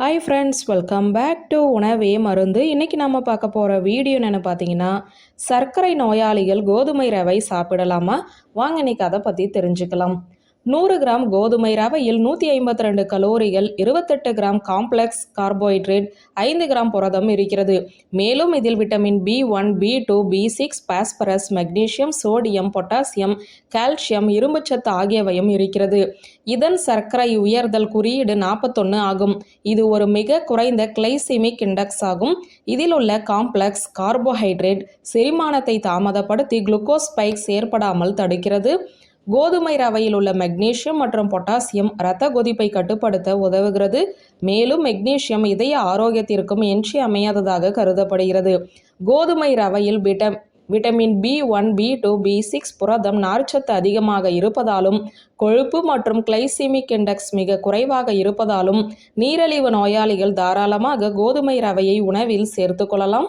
Hi friends welcome back to உணவே மருந்து. இன்றைக்கி நம்ம பார்க்க போகிற வீடியோ என்னென்னு பார்த்தீங்கன்னா சர்க்கரை நோயாளிகள் கோதுமை ரவை சாப்பிடலாமா? வாங்க இன்னைக்கு அதை பற்றி தெரிஞ்சுக்கலாம். நூறு கிராம் கோதுமை ரவையில் நூற்றி ஐம்பத்தி ரெண்டு கலோரிகள் இருபத்தெட்டு கிராம் காம்ப்ளெக்ஸ் கார்போஹைட்ரேட் ஐந்து கிராம் புரதம் இருக்கிறது. மேலும் இதில் vitamin B one B two B six phosphorus magnesium sodium potassium calcium இரும்புச்சத்து ஆகியவையும் இருக்கிறது. இதன் சர்க்கரை உயர்தல் குறியீடு நாற்பத்தொன்று ஆகும். இது ஒரு மிக குறைந்த கிளைசிமிக் இண்டெக்ஸ் ஆகும். இதில் உள்ள காம்ப்ளெக்ஸ் கார்போஹைட்ரேட் செரிமானத்தை தாமதப்படுத்தி குளுக்கோஸ் ஸ்பைக்ஸ் ஏற்படாமல் தடுக்கிறது. கோதுமை ரவையில் உள்ள மெக்னீஷியம் மற்றும் பொட்டாசியம் இரத்த கொதிப்பை கட்டுப்படுத்த உதவுகிறது. மேலும் மெக்னீசியம் இதய ஆரோக்கியத்திற்கும் இன்றியமையாததாக கருதப்படுகிறது. கோதுமை ரவையில் விட்டம் vitamin B one B two B six புரதம் நார்ச்சத்து அதிகமாக இருப்பதாலும் கொழுப்பு மற்றும் கிளைசிமிக் இண்டெக்ஸ் மிக குறைவாக இருப்பதாலும் நீரழிவு நோயாளிகள் தாராளமாக கோதுமை ரவையை உணவில் சேர்த்துக்கொள்ளலாம்